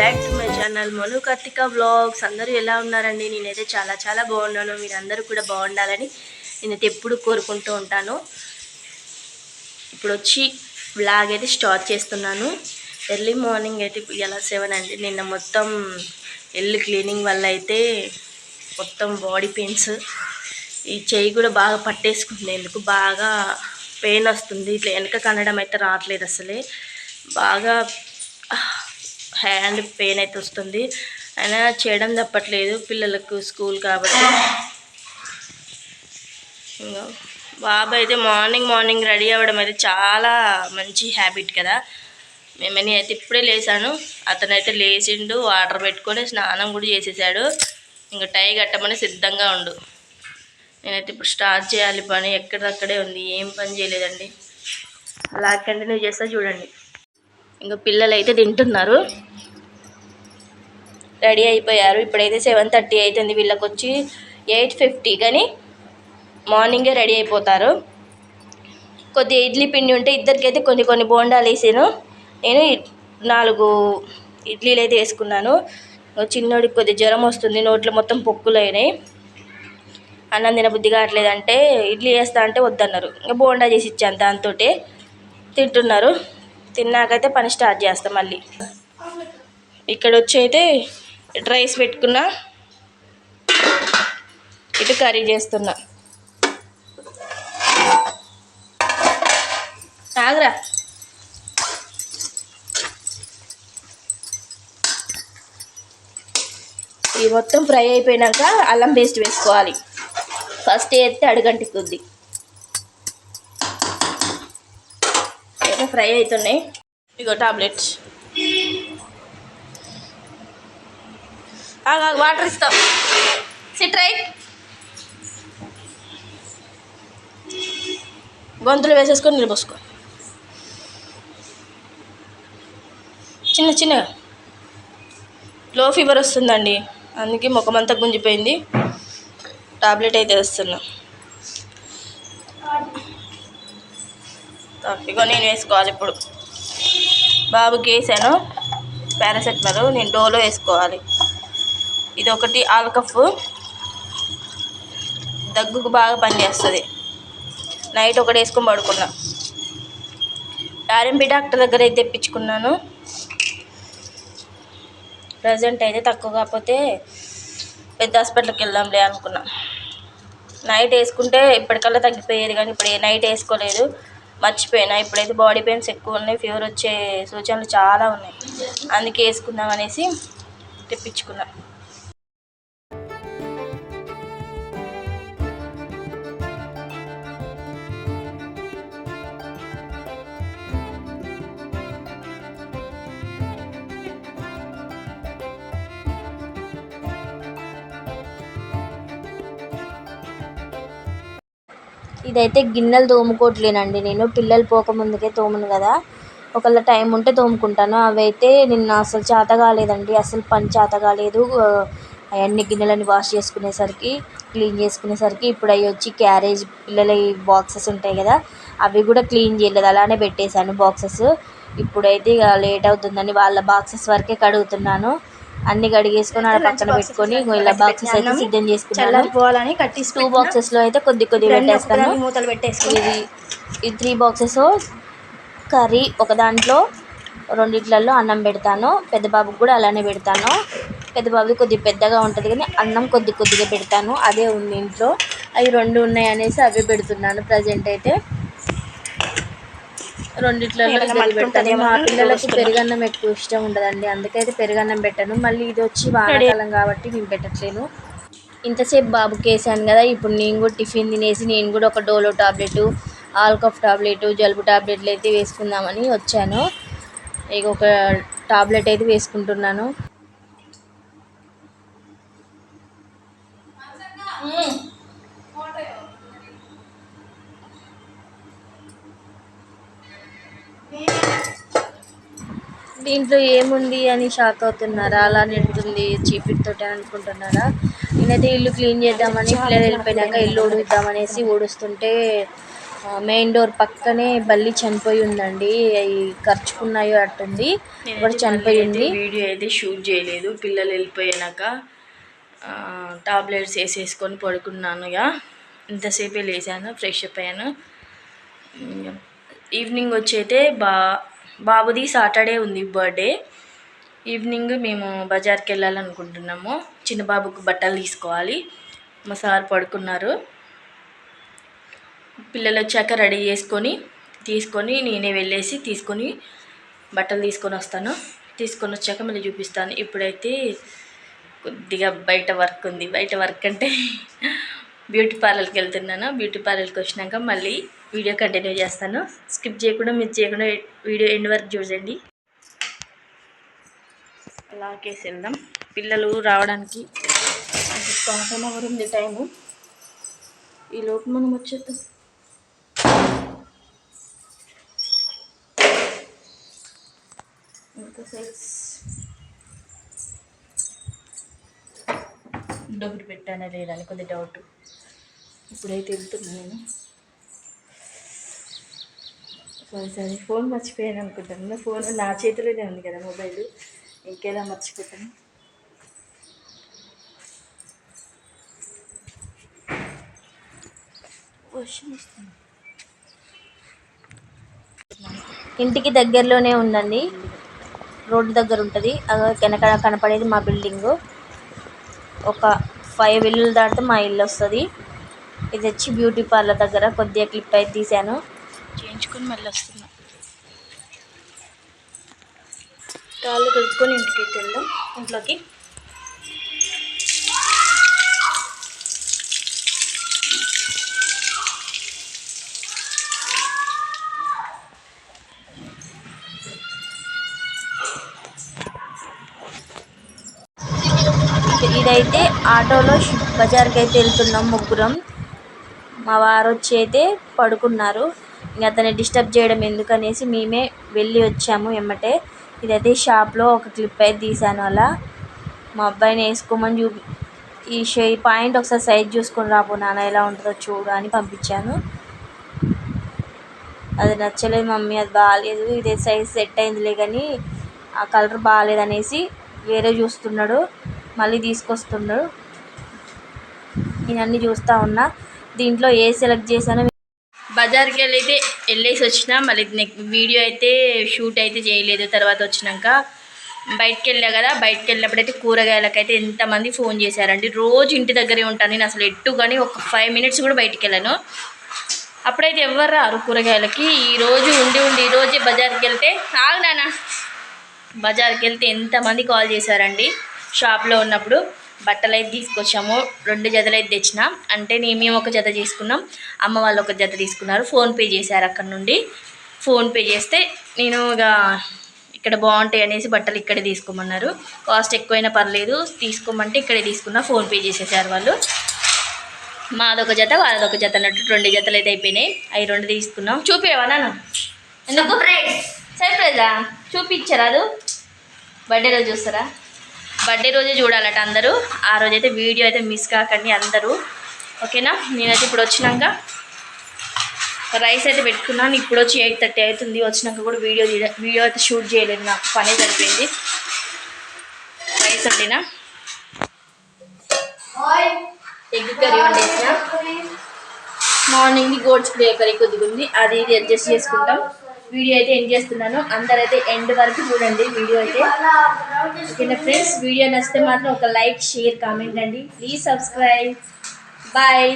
Back to my channel Manu Karthika blogs అందరూ ఎలా ఉన్నారండి? నేనైతే చాలా చాలా బాగున్నాను. మీరు అందరూ కూడా బాగుండాలని నేనైతే ఎప్పుడు కోరుకుంటూ ఉంటాను. ఇప్పుడు వచ్చి బ్లాగ్ అయితే స్టార్ట్ చేస్తున్నాను. ఎర్లీ మార్నింగ్ అయితే ఎలా సెవెన్ అండి నిన్న మొత్తం ఎల్లు క్లీనింగ్ వల్ల అయితే మొత్తం బాడీ పెయిన్స్ ఈ చెయ్యి కూడా బాగా పట్టేసుకుంది ఎందుకు? బాగా పెయిన్ వస్తుంది. ఇట్లా వెనక కనడం అయితే రావట్లేదు అసలే. బాగా హ్యాండ్ పెయిన్ అయితే వస్తుంది. అయినా చేయడం తప్పట్లేదు. పిల్లలకు స్కూల్ కాబట్టి. ఇంకా బాబు అయితే మార్నింగ్ మార్నింగ్ రెడీ అవ్వడం అయితే చాలా మంచి హ్యాబిట్ కదా. మేమని అయితే ఇప్పుడే లేసాను. అతనైతే లేచిండు వాటర్ పెట్టుకొని స్నానం కూడా చేసేసాడు. ఇంకా టై కట్టమని సిద్ధంగా ఉండు. నేనైతే ఇప్పుడు స్టార్ట్ చేయాలి పని. ఎక్కడక్కడే ఉంది. ఏం పని చేయలేదండి. అలా కంటిన్యూ చేస్తా చూడండి. ఇంకా పిల్లలు అయితే తింటున్నారు. రెడీ అయిపోయారు. ఇప్పుడైతే సెవెన్ థర్టీ అవుతుంది వీళ్ళకి వచ్చి ఎయిట్ ఫిఫ్టీ కానీ మార్నింగే రెడీ అయిపోతారు. కొద్దిగా ఇడ్లీ పిండి ఉంటే ఇద్దరికైతే కొన్ని కొన్ని బోండాలు వేసాను. నేను నాలుగు ఇడ్లీలు అయితే వేసుకున్నాను. చిన్నోడికి కొద్దిగా జ్వరం వస్తుంది. నోట్లో మొత్తం పొక్కులు అయినాయి. అన్నం తినబుద్ధి కావట్లేదంటే ఇడ్లీ వేస్తా అంటే వద్దన్నారు. ఇంకా బోండా చేసి ఇచ్చాను దాంతో తింటున్నారు. తిన్నాకైతే పని స్టార్ట్ చేస్తాం మళ్ళీ. ఇక్కడ వచ్చి అయితే రైస్ పెట్టుకున్నా. ఇటు కర్రీ చేస్తున్నా. ఆగరా ఇది మొత్తం ఫ్రై అయిపోయినాక అల్లం పేస్ట్ వేసుకోవాలి. ఫస్ట్ వేస్తే అడుగంటికుద్ది ఫ్రై అవుతున్నాయి. ఇగో టాబ్లెట్స్ ఆగా వాటర్ ఇస్తాం. సిట్ రైట్ గొంతులు వేసేసుకొని నిలబోసుకో. చిన్న చిన్నగా. లో ఫీవర్ వస్తుందండి. అందుకే ముఖమంతా గుంజిపోయింది. టాబ్లెట్ అయితే వేస్తున్నా. ఇగో నేను వేసుకోవాలి ఇప్పుడు. బాబుకి వేసాను. పారాసెటమాల్ నేను డోలో వేసుకోవాలి. ఇది ఒకటి ఆల్కఫ్ దగ్గుకు బాగా పనిచేస్తుంది. నైట్ ఒకటి వేసుకొని పడుకున్నా. ఆర్ఎంపీ డాక్టర్ దగ్గర అయితే తెప్పించుకున్నాను. ప్రజెంట్ అయితే తక్కువ కాకపోతే పెద్ద హాస్పిటల్కి వెళ్దాంలే అనుకున్నా. నైట్ వేసుకుంటే ఇప్పటికల్లా తగ్గిపోయేది కానీ ఇప్పుడు నైట్ వేసుకోలేదు. మర్చిపోయినా. ఇప్పుడైతే బాడీ పెయిన్స్ ఎక్కువ ఉన్నాయి. ఫీవర్ వచ్చే సూచనలు చాలా ఉన్నాయి. అందుకే వేసుకుందాం అనేసి తెప్పించుకున్నాను ఇదైతే గిన్నెలు తోముకోవట్లేనండి నేను. పిల్లలు పోకముందుకే తోమును కదా. ఒకవేళ టైం ఉంటే తోముకుంటాను. అవి అయితే నిన్న అసలు చేత కాలేదండి. అసలు పని చేత కాలేదు. అవన్నీ గిన్నెలని వాష్ చేసుకునేసరికి క్లీన్ చేసుకునేసరికి ఇప్పుడు అవి వచ్చి క్యారేజ్ పిల్లల బాక్సెస్ ఉంటాయి కదా అవి కూడా క్లీన్ చేయలేదు. అలానే పెట్టేశాను బాక్సెస్. ఇప్పుడైతే ఇక లేట్ అవుతుందని వాళ్ళ బాక్సెస్ వరకే కడుగుతున్నాను. అన్ని కడిగేసుకొని ఆడ పక్కన పెట్టుకొని ఇలా బాక్సెస్ అయితే సిద్ధం చేసుకున్నాను. కట్టి టూ బాక్సెస్లో అయితే కొద్ది కొద్ది పెట్టేస్తాను మూతలు పెట్టేసుకుని ఇది ఈ త్రీ బాక్సెస్ కర్రీ ఒక దాంట్లో రెండిట్లలో అన్నం పెడతాను. పెద్ద బాబుకి కూడా అలానే పెడతాను. పెద్ద బాబుది కొద్దిగా పెద్దగా ఉంటుంది కానీ అన్నం కొద్ది కొద్దిగా పెడతాను. అదే ఉంది ఇంట్లో. అవి రెండు ఉన్నాయి అనేసి అవే పెడుతున్నాను ప్రజెంట్ అయితే. రెండిట్లలో పెడతాను మా పిల్లలకు. పెరుగన్నం ఎక్కువ ఇష్టం ఉండదండి. అందుకైతే పెరుగన్నం పెట్టాను. మళ్ళీ ఇది వచ్చి వానాకాలం కాబట్టి నేను పెట్టట్లేను. ఇంతసేపు బాబుకి వేసాను కదా. ఇప్పుడు నేను కూడా టిఫిన్ తినేసి నేను కూడా ఒక డోలో టాబ్లెట్ ఆల్కఫ్ టాబ్లెట్ జలుబు టాబ్లెట్లు అయితే వేసుకుందామని వచ్చాను. ఇక ఒక టాబ్లెట్ అయితే వేసుకుంటున్నాను. దీంట్లో ఏముంది అని షాక్ అవుతున్నారా? అలా నిండుతుంది చీపిటితో అని అనుకుంటున్నారా? నేనైతే ఇల్లు క్లీన్ చేద్దామని పిల్లలు వెళ్ళిపోయినాక ఇల్లు ఊడుద్దామనేసి ఊడుస్తుంటే మెయిన్ డోర్ పక్కనే బల్లి చనిపోయి ఉందండి. అవి ఖర్చుకున్నాయో అట్టుంది. ఇప్పుడు చనిపోయి ఉంది వీడియో అయితే షూట్ చేయలేదు. పిల్లలు వెళ్ళిపోయాక టాబ్లెట్స్ వేసేసుకొని పడుకున్నాను ఇక. ఇంతసేపే లేచాను ఫ్రెష్ అప్ అయ్యాను. ఈవినింగ్ వచ్చి అయితే బా బాబుది సాటర్డే ఉంది బర్త్డే. ఈవినింగ్ మేము బజార్కి వెళ్ళాలనుకుంటున్నాము. చిన్న బాబుకు బట్టలు తీసుకోవాలి. మా సార్ పడుకున్నారు. పిల్లలు వచ్చాక రెడీ చేసుకొని తీసుకొని నేనే వెళ్ళేసి తీసుకొని బట్టలు తీసుకొని వస్తాను. తీసుకొని వచ్చాక మళ్ళీ చూపిస్తాను. ఇప్పుడైతే కొద్దిగా బయట వర్క్ ఉంది. బయట వర్క్ అంటే బ్యూటీ పార్లర్కి వెళ్తున్నాను. బ్యూటీ పార్లర్కి వచ్చినాక మళ్ళీ వీడియో కంటిన్యూ చేస్తాను. స్కిప్ చేయకుండా మిస్ చేయకుండా వీడియో ఎండ్ వరకు చూడండి. అలాగేసి వెళ్దాం పిల్లలు రావడానికి హాఫ్ అన్ అవర్ ఉంది టైము. ఈ లోపు మనం వచ్చేద్దాం. ఇంకా సైజ్ డబ్బులు పెట్టానా లేదా అని కొద్ది డౌట్ ఇప్పుడైతే వెళ్తున్నాను నేను. సరే ఫోన్ మర్చిపోయాను అనుకుంటాను. నా ఫోన్ నా చేతిలోనే ఉంది కదా మొబైల్. ఇంకేలా మర్చిపోతాను. ఇంటికి దగ్గరలోనే ఉందండి. రోడ్డు దగ్గర ఉంటుంది. వెనక కనపడేది మా బిల్డింగ్. ఒక ఫైవ్ ఇల్లులు దాటితే మా ఇల్లు వస్తుంది. ఇది వచ్చి బ్యూటీ పార్లర్ దగ్గర కొద్దిగా క్లిప్ అయితే తీశాను. చేయించుకొని మళ్ళీ వస్తున్నా. కాళ్ళు కలుపుకొని ఇంటికి వెళ్దాం ఇంట్లోకి. ఇదైతే ఆటోలో బజార్కి అయితే వెళ్తున్నాం ముగ్గురం. మా వారు వచ్చి అయితే పడుకున్నారు. ఇంక అతన్ని డిస్టర్బ్ చేయడం ఎందుకనేసి మేమే వెళ్ళి వచ్చాము ఎమ్మటే. ఇదైతే షాప్లో ఒక క్లిప్ అయితే తీశాను అలా. మా అబ్బాయిని వేసుకోమని చూపి ఈ షే పాయింట్ ఒకసారి సైజ్ చూసుకొని రాబో నాన్న ఎలా ఉంటుందో చూడు అని పంపించాను. అది నచ్చలేదు మమ్మీ అది బాగాలేదు ఇదే సైజ్ సెట్ అయిందిలే కానీ ఆ కలర్ బాగాలేదు అనేసి వేరే చూస్తున్నాడు మళ్ళీ తీసుకొస్తున్నాడు. నేను అన్నీ చూస్తూ ఉన్నా. దీంట్లో ఏ సెలెక్ట్ చేశానో బజార్కి వెళ్ళైతే వెళ్ళేసి వచ్చిన మళ్ళీ నెక్ వీడియో అయితే షూట్ అయితే చేయలేదు. తర్వాత వచ్చినాక బయటికి వెళ్ళా కదా బయటకెళ్ళినప్పుడు అయితే కూరగాయలకైతే ఎంతమంది ఫోన్ చేశారండి. రోజు ఇంటి దగ్గరే ఉంటాను నేను అసలు ఎట్టు కానీ ఒక ఫైవ్ మినిట్స్ కూడా బయటికి వెళ్ళాను. అప్పుడైతే ఎవరు రారు కూరగాయలకి. ఈరోజు ఉండి ఉండి ఈరోజే బజార్కి వెళ్తే ఆగు నాన్న. బజార్కి వెళ్తే ఎంతమంది కాల్ చేశారండి షాప్లో ఉన్నప్పుడు. బట్టలు అయితే తీసుకొచ్చాము. రెండు జతలు అయితే తెచ్చిన. అంటే మేము ఒక జత తీసుకున్నాం. అమ్మ వాళ్ళు ఒక జత తీసుకున్నారు. ఫోన్పే చేశారు అక్కడ నుండి. ఫోన్పే చేస్తే నేను ఇక ఇక్కడ బాగుంటాయి అనేసి బట్టలు ఇక్కడే తీసుకోమన్నారు. కాస్ట్ ఎక్కువైనా పర్లేదు. తీసుకోమంటే ఇక్కడే తీసుకున్నా. ఫోన్పే చేసేసారు వాళ్ళు. మాదొక జత వాళ్ళదొక జత అన్నట్టు రెండు జతలు అయితే అయిపోయినాయి. అవి రెండు తీసుకున్నాం. చూపేవా నాన్న? ఎందుకు సర్ప్రైజా చూపించరాదు? బర్త్డే రోజు చూస్తారా? బర్త్డే రోజే చూడాలట అందరూ. ఆ రోజు అయితే వీడియో అయితే మిస్ కాకండి అందరూ. ఓకేనా? నేనైతే ఇప్పుడు వచ్చినాక రైస్ అయితే పెట్టుకున్నాను. ఇప్పుడు వచ్చి ఎయిట్ థర్టీ అవుతుంది. వచ్చినాక కూడా వీడియో వీడియో అయితే షూట్ చేయలేదు నాకు. పనే సరిపోయింది. రైస్ వండినా ఎగ్ కర్రీ వండేసిన? మార్నింగ్ గోడ్స్ కర్రీ కొద్దిగా ఉంది అది ఇది అడ్జస్ట్ చేసుకుంటాం. వీడియో అయితే ఎండ్ చేస్తున్నాను. అందరైతే ఎండ్ వరకు చూడండి వీడియో అయితే. ఓకేనా ఫ్రెండ్స్? వీడియో నచ్చితే మాత్రం ఒక లైక్ షేర్ కామెంట్ అండి. Please subscribe bye